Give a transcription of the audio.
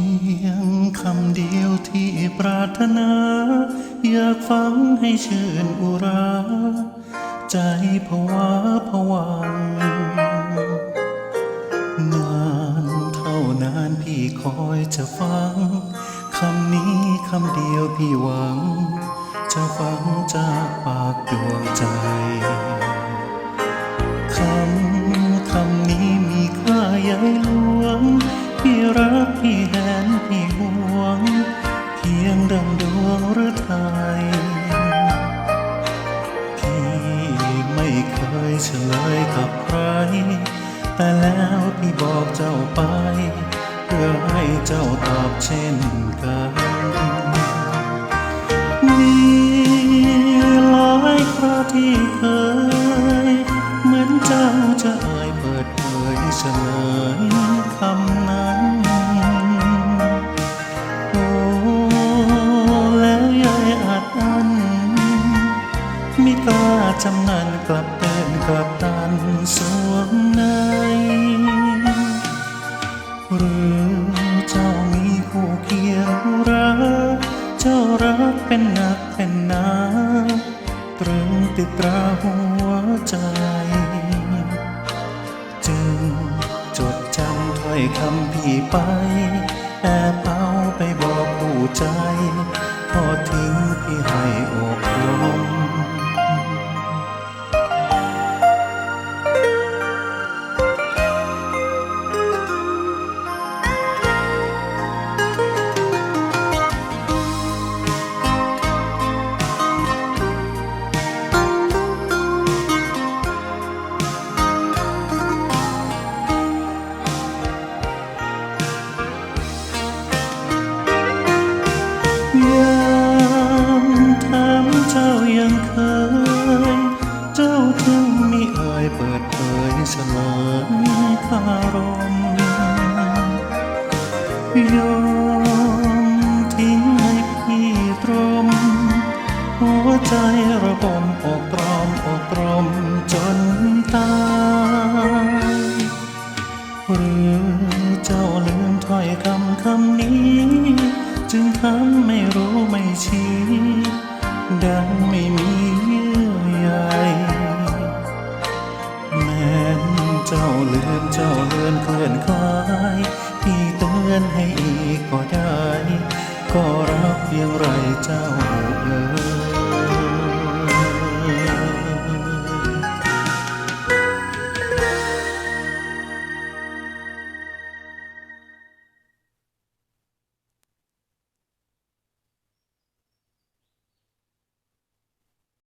ียงคำเดียวที่ปรารถนา อยากฟังให้ชื่นอุรา ใจผวาผวังนานเท่านานพี่คอยจะฟัง คำนี้คำเดียวพี่หวัง จะฟังจากปากดวงใจ พี่แหนพี่หวง เพียงดังดวงหรือไทยพี่ไม่เคยเฉลยกับใคร แต่แล้วพี่บอกเจ้าไป เพื่อให้เจ้าตอบเช่นกันมีหลายคราที่เคย เหมือนเจ้าจะอายเปิดเผยเฉลย จำนันกลับเดินกลับตันสวมใน หรือเจ้ามีคู่เคียงรัก เจ้ารักเป็นหนักเป็นหนาตรึงติดตราหัวใจ จึงจดจำถ้อยคำพี่ไป แอบเอาไปบอกผู้ใจทอทิ้งพี่ให้อกลม ยังถามเจ้ายังเคย เจ้าถึงมีอ่ยเปิดเผยเฉลยคารมยอมทิ้งให้พี่ตรม หัวใจระบมอกตรอมอกตรมจนตายหรือเจ้าลืมถ้อยคำคำนี้ จึงทำไม่รู้ไม่ชี้ดังไม่มีเยื่อใยแม้นเจ้าลืมเจ้าเลือนเคลื่อนคลายพี่เตือนให้อีกก็ได้ ก็รักเพียงไรเจ้าเอ๋ย